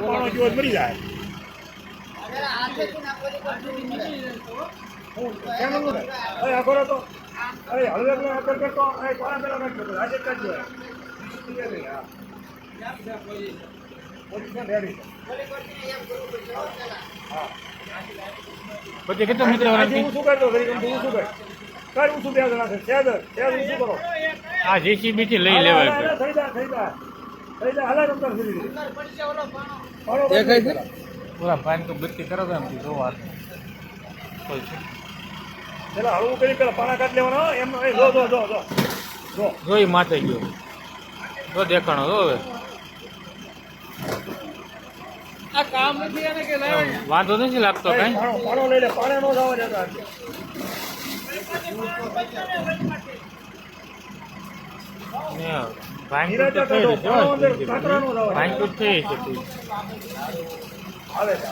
પાણો જેવો મરી જાય? અરે તો અરે અગર કરતો અરે પેલા આજે પછી કેટલા મિત્ર હું શું કરતો? હું શું કર? કર હું શું બે જણા છે? સેદ સેદ હું શું કરો. આ જેસીબી થી લઈ લેવાય થઈ જાય થઈ જા જા દેખાય છે? પૂરા ભાઈ તો બત્તી કરો તો એમ જોવા કોઈ છે. પેલા હળવું કરી પેલા પાણા કાઢ લેવાના એમ જો જો જો જો. જો. જોઈ માથે ગયો. જો દેખાણો તો હવે. વાંધો નથી લાગતો ભાઈ, કઈ? પાણો લઈ લે પાણે નો જવા દેતા. આજે. થઈ નીરજ કાઢો, પાણો અંદર જશે કાતરાનો જવા દે. ભાંગતું થઈ છે, આવે છે.